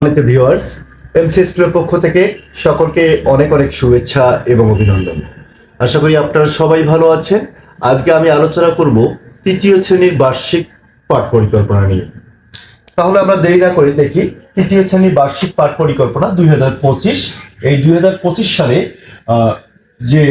সম্মানিত ভিউয়ার্স পক্ষ থেকে সকলকে অনেক অনেক শুভেচ্ছা এবং অভিনন্দন। আশা করি আপনারা সবাই ভালো আছেন। আজকে আমি আলোচনা করব তৃতীয় শ্রেণির বার্ষিক পাঠ পরিকল্পনা নিয়ে। তাহলে আমরা দেরি না করে দেখি তৃতীয় শ্রেণির বার্ষিক পাঠ পরিকল্পনা দুই হাজার পঁচিশ। এই দুই হাজার পঁচিশ সালে যে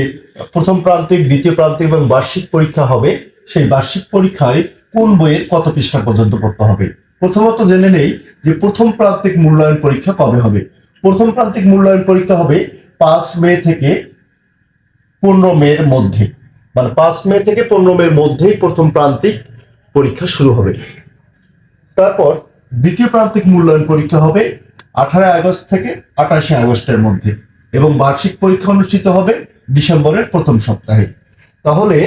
প্রথম প্রান্তিক, দ্বিতীয় প্রান্তিক এবং বার্ষিক পরীক্ষা হবে, সেই বার্ষিক পরীক্ষায় কোন বইয়ের কত পৃষ্ঠা পর্যন্ত পড়তে হবে? প্রথমত জেনে নেই যে প্রথম প্রান্তিক মূল্যায়ন পরীক্ষা কবে হবে। প্রথম প্রান্তিক মূল্যায়ন পরীক্ষা হবে পাঁচ মে থেকে পনেরো মের মধ্যে। মানে পাঁচ মে থেকে পনেরো মের মধ্যেই প্রথম প্রান্তিক পরীক্ষা শুরু হবে। তারপর দ্বিতীয় প্রান্তিক মূল্যায়ন পরীক্ষা হবে আঠারোই আগস্ট থেকে আঠাশে আগস্টের মধ্যে এবং বার্ষিক পরীক্ষা অনুষ্ঠিত হবে ডিসেম্বরের প্রথম সপ্তাহে। তাহলে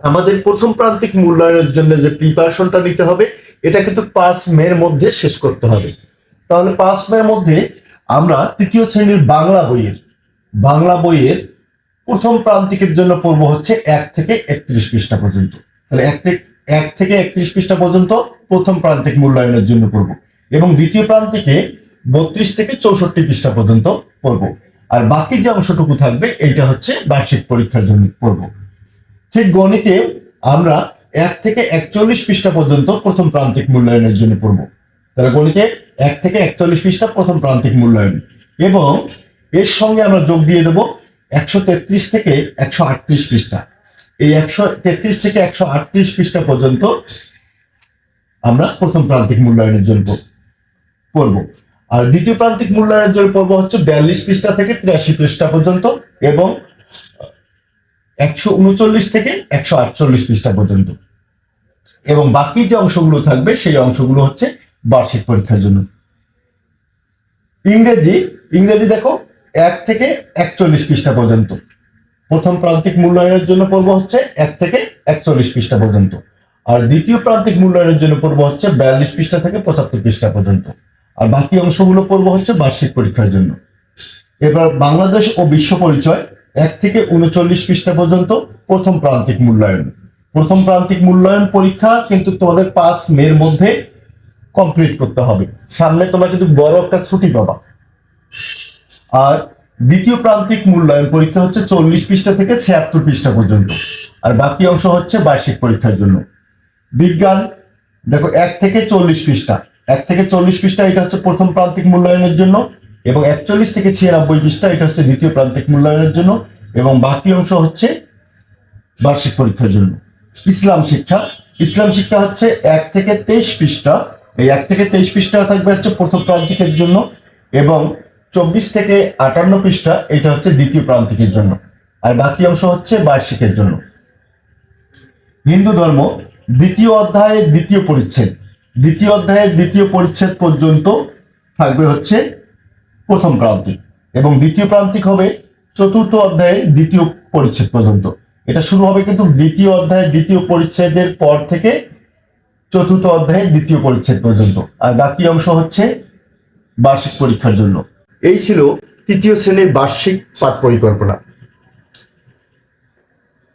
আমাদের প্রথম প্রান্তিক মূল্যায়নের জন্য যে প্রিপারেশনটা নিতে হবে, এটা কিন্তু পাঁচ মের মধ্যে শেষ করতে হবে। তাহলে পাঁচ মের মধ্যে আমরা তৃতীয় শ্রেণির বাংলা বইয়ের বাংলা বইয়ের প্রথম প্রান্তিকের জন্য পড়ব হচ্ছে এক থেকে একত্রিশ পৃষ্ঠা পর্যন্ত। তাহলে এক থেকে এক থেকে একত্রিশ পৃষ্ঠা পর্যন্ত প্রথম প্রান্তিক মূল্যায়নের জন্য পড়ব। এবং দ্বিতীয় প্রান্তিকে বত্রিশ থেকে চৌষট্টি পৃষ্ঠা পর্যন্ত পড়ব। আর বাকি যে অংশটুকু থাকবে, এইটা হচ্ছে বার্ষিক পরীক্ষার জন্য পড়ব। ঠিক গণিতে আমরা এক থেকে একচল্লিশ পৃষ্ঠা পর্যন্ত প্রথম প্রান্তিক মূল্যায়নের জন্য পড়ব। তাহলে গণিতে এক থেকে একচল্লিশ পৃষ্ঠা প্রথম প্রান্তিক মূল্যায়ন। এবং এর সঙ্গে আমরা যোগ দিয়ে দেবো একশো তেত্রিশ থেকে একশো আটত্রিশ পৃষ্ঠা। এই একশো তেত্রিশ থেকে একশো আটত্রিশ পৃষ্ঠা পর্যন্ত আমরা প্রথম প্রান্তিক মূল্যায়নের জন্য পড়ব- আর দ্বিতীয় প্রান্তিক মূল্যায়নের জন্য পড়ব হচ্ছে বিয়াল্লিশ পৃষ্ঠা থেকে তিরাশি পৃষ্ঠা পর্যন্ত এবং একশো উনচল্লিশ থেকে একশো আটচল্লিশ পৃষ্ঠা পর্যন্ত। এবং বাকি যে অংশগুলো থাকবে, সেই অংশগুলো হচ্ছে বার্ষিক পরীক্ষার জন্য। ইংরেজি ইংরেজি দেখো, এক থেকে একচল্লিশ পৃষ্ঠা পর্যন্ত। প্রথম প্রান্তিক মূল্যায়নের জন্য পড়ব হচ্ছে এক থেকে একচল্লিশ পৃষ্ঠা পর্যন্ত। আর দ্বিতীয় প্রান্তিক মূল্যায়নের জন্য পড়ব হচ্ছে বিয়াল্লিশ পৃষ্ঠা থেকে পঁচাত্তর পৃষ্ঠা পর্যন্ত। আর বাকি অংশগুলো পড়ব হচ্ছে বার্ষিক পরীক্ষার জন্য। এবার বাংলাদেশ ও বিশ্ব পরিচয়। এক থেকে উনচল্লিশ পৃষ্ঠা পর্যন্ত প্রথম প্রান্তিক মূল্যায়ন। প্রথম প্রান্তিক মূল্যায়ন পরীক্ষা কিন্তু তোমাদের পাঁচ মের মধ্যে কমপ্লিট করতে হবে। সামনে তোমরা কিন্তু বড় একটা ছুটি পাবা। আর দ্বিতীয় প্রান্তিক মূল্যায়ন পরীক্ষা হচ্ছে চল্লিশ পৃষ্ঠা থেকে ছিয়াত্তর পৃষ্ঠা পর্যন্ত। আর বাকি অংশ হচ্ছে বার্ষিক পরীক্ষার জন্য। বিজ্ঞান, দেখো, এক থেকে চল্লিশ পৃষ্ঠা। এক থেকে চল্লিশ পৃষ্ঠা, এটা হচ্ছে প্রথম প্রান্তিক মূল্যায়নের জন্য। এবং একচল্লিশ থেকে ছিয়ানব্বই পৃষ্ঠা এটা হচ্ছে দ্বিতীয় প্রান্তিক মূল্যায়নের জন্য, এবং বাকি অংশ হচ্ছে বার্ষিক পরীক্ষার জন্য। ইসলাম শিক্ষা ইসলাম শিক্ষা হচ্ছে এক থেকে তেইশ পৃষ্ঠা। এই এক থেকে তেইশ পৃষ্ঠা থাকবে হচ্ছে প্রথম প্রান্তিকের জন্য, এবং চব্বিশ থেকে আটান্ন পৃষ্ঠা, এটা হচ্ছে দ্বিতীয় প্রান্তিকের জন্য। আর বাকি অংশ হচ্ছে বার্ষিকের জন্য। হিন্দু ধর্ম, দ্বিতীয় অধ্যায়ের দ্বিতীয় পরিচ্ছেদ। দ্বিতীয় অধ্যায়ের দ্বিতীয় পরিচ্ছেদ পর্যন্ত থাকবে হচ্ছে প্রথম প্রান্তিক এবং দ্বিতীয় প্রান্তিক হবে চতুর্থ অধ্যায়ের দ্বিতীয় পরিচ্ছেদ পর্যন্ত। এটা শুরু হবে কিন্তু দ্বিতীয় অধ্যায়ের দ্বিতীয় পরিচ্ছেদের পর থেকে চতুর্থ অধ্যায়ের দ্বিতীয় পরিচ্ছেদ পর্যন্ত। আর বাকি অংশ হচ্ছে বার্ষিক পরীক্ষার জন্য। এই ছিল তৃতীয় শ্রেণির বার্ষিক পাঠ পরিকল্পনা।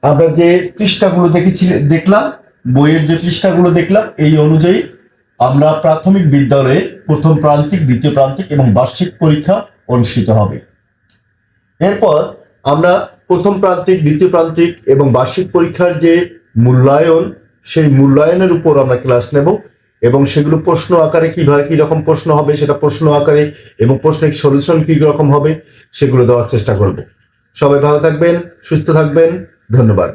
আমরা যে পৃষ্ঠাগুলো দেখেছি, দেখলাম, বইয়ের যে পৃষ্ঠাগুলো দেখলাম, এই অনুযায়ী আমরা প্রাথমিক বিদ্যালয়ে প্রথম প্রান্তিক, দ্বিতীয় প্রান্তিক এবং বার্ষিক পরীক্ষা অনুষ্ঠিত হবে। এরপর আমরা প্রথম প্রান্তিক, দ্বিতীয় প্রান্তিক এবং বার্ষিক পরীক্ষার যে মূল্যায়ন, সেই মূল্যায়নের উপর আমরা ক্লাস নেব এবং সেগুলো প্রশ্ন আকারে কীভাবে, কি রকম প্রশ্ন হবে, সেটা প্রশ্ন আকারে এবং প্রশ্নের সলিউশন কি রকম হবে, সেগুলো দেওয়ার চেষ্টা করব। সবাই ভালো থাকবেন, সুস্থ থাকবেন, ধন্যবাদ।